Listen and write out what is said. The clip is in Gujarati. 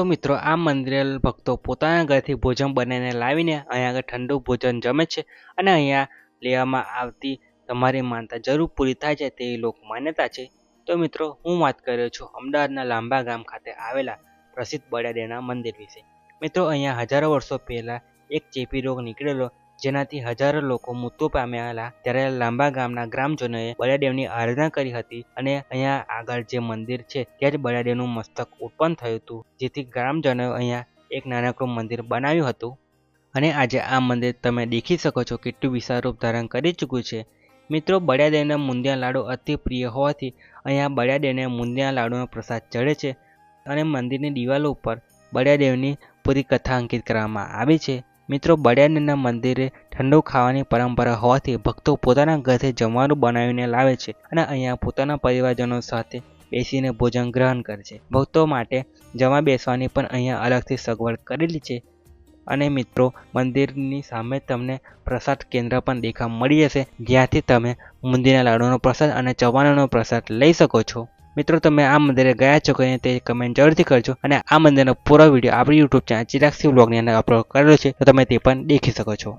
તો મિત્રો, આ મંદિરે ભક્તો પોતાના ઘરેથી ભોજન બનાવીને લાવીને અહીંયા આગળ ઠંડુ ભોજન જમે છે અને અહીંયા લેવામાં આવતી તમારી માનતા જરૂર પૂરી થાય છે તેવી લોક માન્યતા છે. તો મિત્રો, હું વાત કર્યો છું અમદાવાદના લાંબા ગામ ખાતે આવેલા પ્રસિદ્ધ બળિયાદેવના મંદિર વિશે. મિત્રો, અહીંયા હજારો વર્ષો પહેલાં એક ચેપી રોગ નીકળેલો જેનાથી હજારો લોકો મૃત્યુ પામ્યા ત્યારે લાંબા ગામના ગ્રામજનોએ બળિયાદેવની આરાધના કરી હતી અને અહીંયા આગળ જે મંદિર છે, ત્યાં જ બળિયાદેવનું મસ્તક ઉત્પન્ન થયું હતું, જેથી ગ્રામજનોએ અહીંયા એક નાનકડું મંદિર બનાવ્યું હતું. અને આજે આ મંદિર તમે દેખી શકો છો કેટલું વિશાળ રૂપ ધારણ કરી ચૂક્યું છે. મિત્રો બળિયાદેવને મુંદિયા લાડુ અતિ પ્રિય હોવાથી અહીંયા બળિયાદેવને મુંદિયા લાડુનો પ્રસાદ ચડે છે અને મંદિરની દિવાલો ઉપર બળિયાદેવની પૂરી કથા અંકિત કરવામાં આવી છે. મિત્રો બળિયાદેવના મંદિરે ઠંડુ ખાવાની પરંપરા હોવાથી ભક્તો પોતાના ઘરે જમવાનું બનાવીને લાવે છે અને અહીંયા પોતાના પરિવારજનો સાથે બેસીને ભોજન ગ્રહણ કરે છે. ભક્તો માટે જમા બેસવાની પણ અહીંયા અલગથી સગવડ કરેલી છે. અને મિત્રો, મંદિરની સામે તમને પ્રસાદ કેન્દ્ર પણ દેખા મળી જશે. જ્યાંથી તમે મુંદીના લાડુનો પ્રસાદ અને ચવાણાનો પ્રસાદ લઈ શકો છો. મિત્રો, તમે આ મંદિરે ગયા છો કે તે કમેન્ટ જરૂરથી કરજો અને આ મંદિરનો પૂરો વીડિયો આપણી યુટ્યુબ ચેનલ ચિરાગ સિંહ બ્લોગની અંદર અપલોડ કરેલો છે, તો તમે તે પણ દેખી શકો છો.